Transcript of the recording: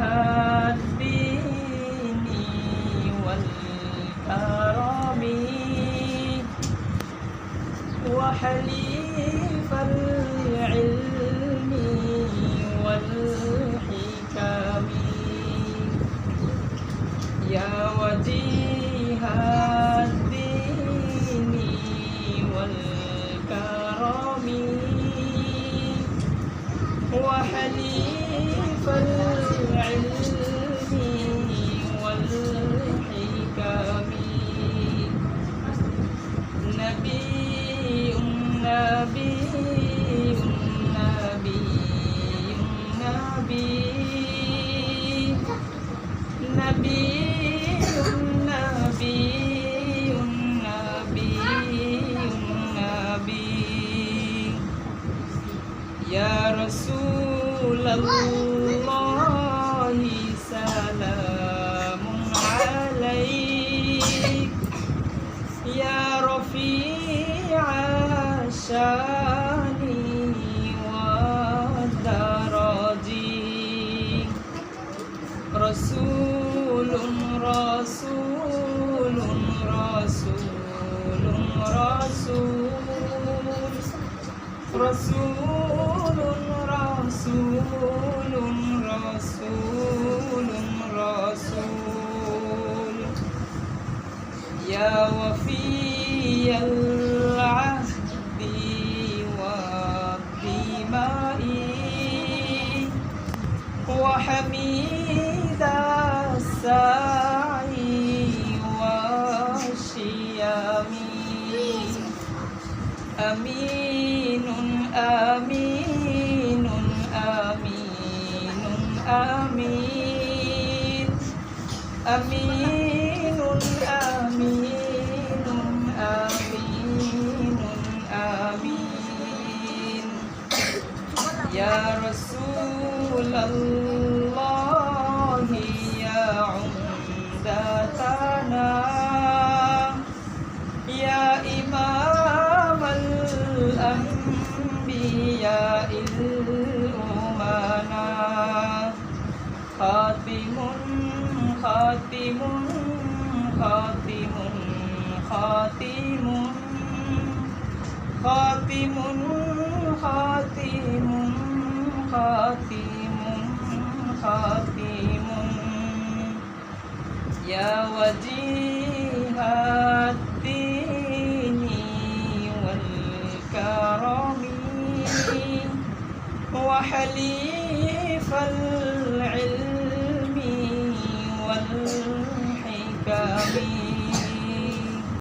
الدين والكرم وحليف العلم والحكم. يا وجيه الدين والكرم وحليف العلم الله يا رسول رسول رسول رسول رسول رسول رسول رسول يا وفي العهد والدماء وحميد سعي وشيامي أمين أمين أمين أمين أمين أمين آمين آمين يا رسول الله الأنبياء الأمنا خاتم خاتم خاتم خاتم خاتم خاتم خاتم خاتم يا وجيه وحليف العلم.